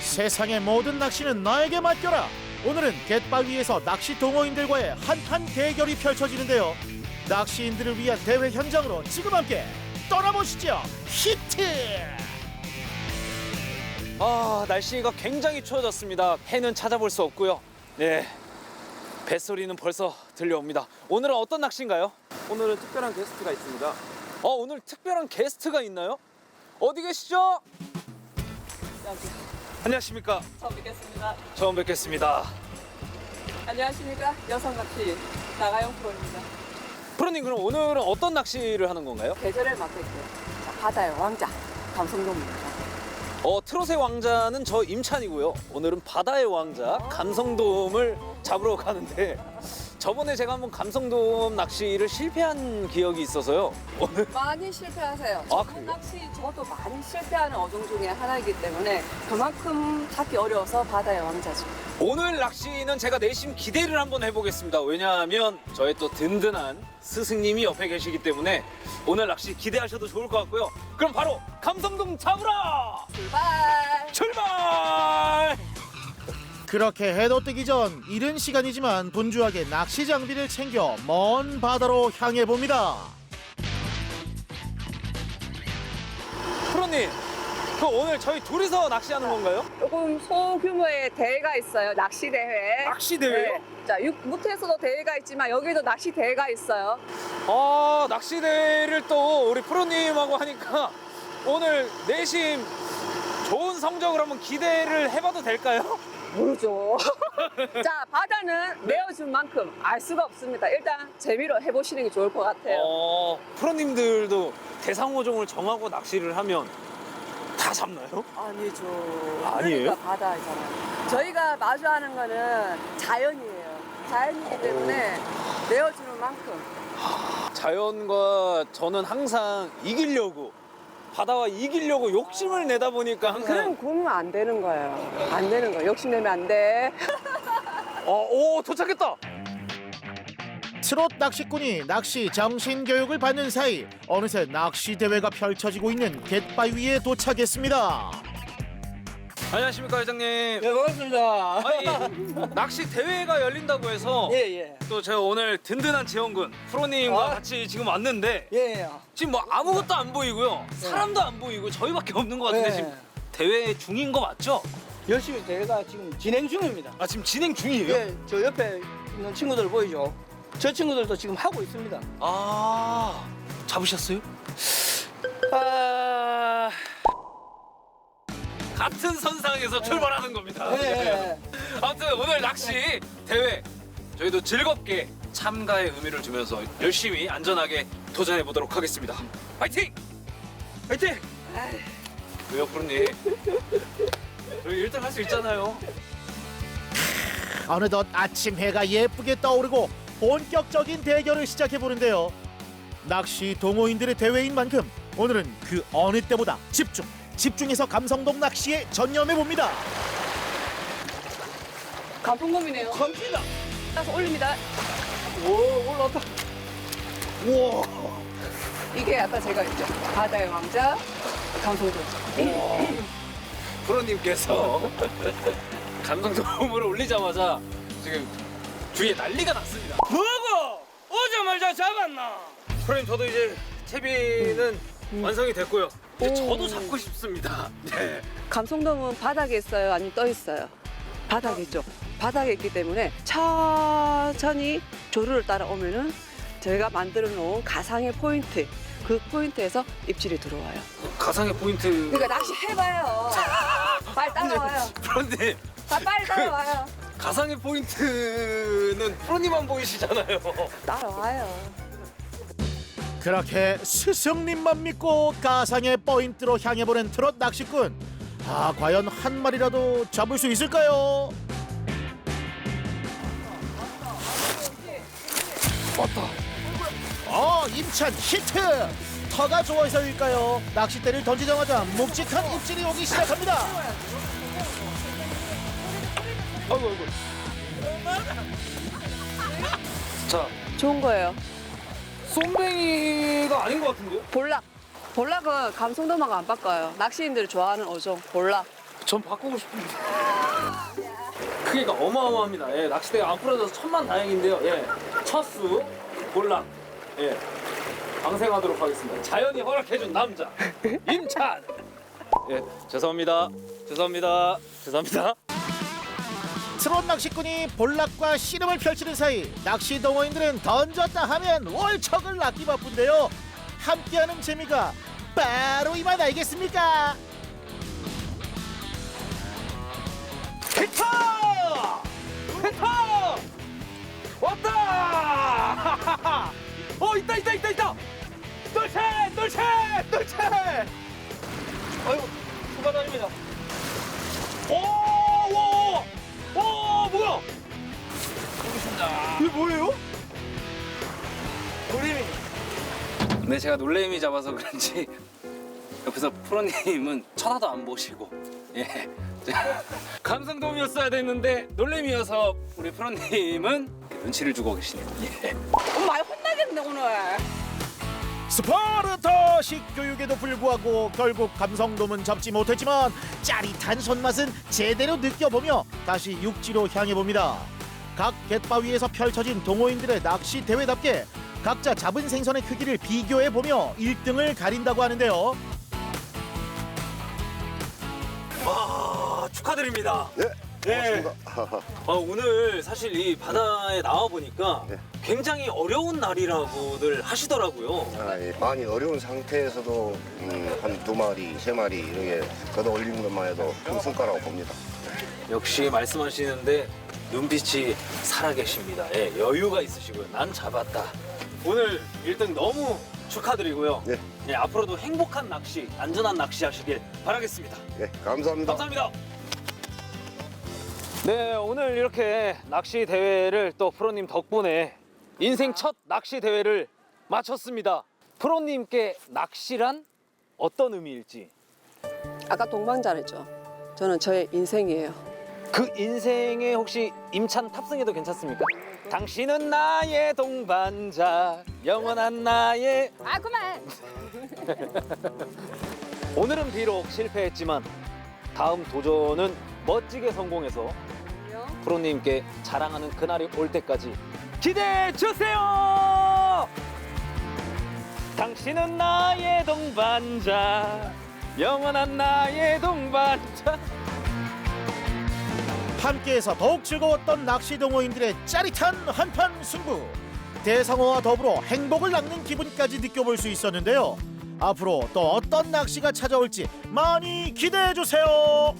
세상의 모든 낚시는 나에게 맡겨라. 오늘은 갯바 위에서 낚시 동호인들과의 한판 대결이 펼쳐지는데요. 낚시인들을 위한 대회 현장으로 지금 함께 떠나보시죠. 히트! 아 날씨가 굉장히 추워졌습니다. 해는 찾아볼 수 없고요. 네 뱃소리는 벌써 들려옵니다. 오늘은 어떤 낚시인가요? 오늘은 특별한 게스트가 있습니다. 어 오늘 특별한 게스트가 있나요? 어디 계시죠? 안녕하십니까? 처음 뵙겠습니다. 처음 뵙겠습니다. 안녕하십니까. 여성같이 나가영 프로입니다. 프로님 그럼 오늘은 어떤 낚시를 하는 건가요? 있고요. 자, 바다의 왕자, 감성돔입니다. 어 트롯의 왕자는 저 임찬이고요. 오늘은 바다의 왕자 감성돔을 잡으러 가는데 저번에 제가 한번 감성돔 낚시를 실패한 기억이 있어서요. 오늘 많이 실패하세요. 아, 저번 그래요? 낚시 저도 많이 실패하는 어종 중에 하나이기 때문에 그만큼 잡기 어려워서 바다의 왕자죠. 오늘 낚시는 제가 내심 기대를 한번 해보겠습니다. 왜냐하면 저의 또 든든한 스승님이 옆에 계시기 때문에 오늘 낚시 기대하셔도 좋을 것 같고요. 그럼 바로 감성돔 잡으러 출발! 출발! 그렇게 해도 뜨기 전 이른 시간이지만 분주하게 낚시 장비를 챙겨 먼 바다로 향해 봅니다. 프로님, 그 오늘 저희 둘이서 낚시하는 건가요? 조금 소규모의 대회가 있어요. 낚시 대회. 낚시 대회요? 네. 자, 육, 무트에서도 대회가 있지만 여기도 낚시 대회가 있어요. 아 낚시 대회를 또 우리 프로님하고 하니까 오늘 내심 좋은 성적을 한번 기대를 해봐도 될까요? 모르죠. 자, 바다는 내어준 만큼 알 수가 없습니다. 일단 재미로 해보시는 게 좋을 것 같아요. 어, 프로님들도 대상호종을 정하고 낚시를 하면 다 잡나요? 아니죠. 아니에요? 그러니까 바다잖아요. 저희가 마주하는 거는 자연이에요. 자연이기 때문에 내어주는 만큼. 자연과 저는 항상 이기려고 바다와 이기려고 욕심을 내다 보니까 항상 그럼 굶으면 안 되는 거예요. 안 되는 거예요. 욕심내면 안 돼. 어, 오 도착했다. 트롯 낚시꾼이 낚시 정신 교육을 받는 사이 어느새 낚시 대회가 펼쳐지고 있는 갯바위에 도착했습니다. 안녕하십니까 회장님. 네, 반갑습니다. 아니 낚시 대회가 열린다고 해서 예, 예. 또 제가 오늘 든든한 지원군 프로님과 아. 같이 지금 왔는데 예, 예. 지금 뭐 아무것도 안 보이고요. 사람도 안 보이고 저희밖에 없는 것 같은데 네. 지금 대회 중인 거 맞죠? 열심히 대회가 지금 진행 중입니다. 아 지금 진행 중이에요? 예, 저 옆에 있는 친구들 보이죠? 저 친구들도 지금 하고 있습니다. 아 잡으셨어요? 아, 같은 선상에서 출발하는 겁니다. 예, 예. 아무튼 오늘 낚시 대회 저희도 즐겁게 참가의 의미를 두면서 열심히 안전하게 도전해 보도록 하겠습니다. 파이팅! 파이팅! 왜요, 프로님? 저희 1등 할 수 있잖아요. 어느덧 아침 해가 예쁘게 떠오르고 본격적인 대결을 시작해 보는데요. 낚시 동호인들의 대회인 만큼 오늘은 그 어느 때보다 집중, 집중해서 감성돔 낚시에 전념해 봅니다. 감성돔이네요. 컴퓨터. 따서 올립니다. 오, 올라왔다. 우와, 이게 아까 제가 했죠. 바다의 왕자, 감성돔. 프로님께서 감성돔을 올리자마자 지금 주위에 난리가 났습니다. 뭐고? 오자마자 잡았나? 프로님 저도 이제 채비는 완성이 됐고요. 이제 오. 저도 잡고 싶습니다. 네. 감성돔은 바닥에 있어요? 아니면 떠 있어요? 바닥에 있죠. 바닥에 있기 때문에 천천히 조류를 따라오면은 저희가 만들어 놓은 가상의 포인트, 그 포인트에서 입질이 들어와요. 가상의 포인트. 그러니까 낚시 해봐요. 빨리 따라와요. 프로님 아, 빨리 따라와요. 가상의 포인트는 프로님만 보이시잖아요. 따라와요. 그렇게 스승님만 믿고 가상의 포인트로 향해 보는 트롯 낚시꾼. 아, 과연 한 마리라도 잡을 수 있을까요? 왔다. 어, 임찬 히트. 터가 좋아서일까요? 낚싯대를 던지자마자 묵직한 입질이 오기 시작합니다. 아이고 아이고. 자, 좋은 거예요. 쏨뱅이가 아닌 것 같은데요? 볼락. 볼락은 감성돔하고 안 바꿔요. 낚시인들이 좋아하는 어종, 볼락. 전 바꾸고 싶은데. 크기가 어마어마합니다. 예, 낚시대가 안 부러져서 천만 다행인데요. 예, 첫수 볼락. 예, 방생하도록 하겠습니다. 자연이 허락해준 남자 임찬. 예, 죄송합니다. 죄송합니다. 죄송합니다. 트롯 낚시꾼이 볼락과 씨름을 펼치는 사이 낚시 동호인들은 던졌다 하면 월척을 낚기 바쁜데요. 함께하는 재미가 바로 이만 아니겠습니까? 네 제가 놀래미 잡아서 그런지 옆에서 프로님은 쳐다도 안 보시고 예 감성돔이었어야 됐는데 놀래미여서 우리 프로님은 눈치를 주고 계시네요 예. 많이 혼나겠네 오늘. 스파르타식 교육에도 불구하고 결국 감성돔은 잡지 못했지만 짜릿한 손맛은 제대로 느껴보며 다시 육지로 향해 봅니다. 각 갯바위에서 펼쳐진 동호인들의 낚시 대회답게 각자 잡은 생선의 크기를 비교해 보며 1등을 가린다고 하는데요. 와 축하드립니다 네, 예. 고맙습니다. 아, 오늘 사실 이 바다에 나와 보니까 네. 굉장히 어려운 날이라고들 하시더라고요 아, 예. 많이 어려운 상태에서도 음, 한 두 마리, 세 마리 이렇게 걷어 올리는 것만 해도 큰 성과라고 봅니다. 역시 말씀하시는데 눈빛이 살아계십니다. 예, 여유가 있으시고요. 난 잡았다. 오늘 1등 너무 축하드리고요. 네. 예, 앞으로도 행복한 낚시, 안전한 낚시 하시길 바라겠습니다. 예, 감사합니다. 감사합니다. 네, 오늘 이렇게 낚시 대회를 또 프로님 덕분에 인생 첫 낚시 대회를 마쳤습니다. 프로님께 낚시란 어떤 의미일지 아까 동반자랬죠. 저는 저의 인생이에요. 그 인생에 혹시 임찬 탑승해도 괜찮습니까? 당신은 나의 동반자, 영원한 나의. 아 그만. 오늘은 비록 실패했지만 다음 도전은 멋지게 성공해서 프로님께 자랑하는 그날이 올 때까지 기대해 주세요. 당신은 나의 동반자, 영원한 나의 동반자. 함께해서 더욱 즐거웠던 낚시 동호인들의 짜릿한 한판 승부. 대상어와 더불어 행복을 낚는 기분까지 느껴볼 수 있었는데요. 앞으로 또 어떤 낚시가 찾아올지 많이 기대해 주세요.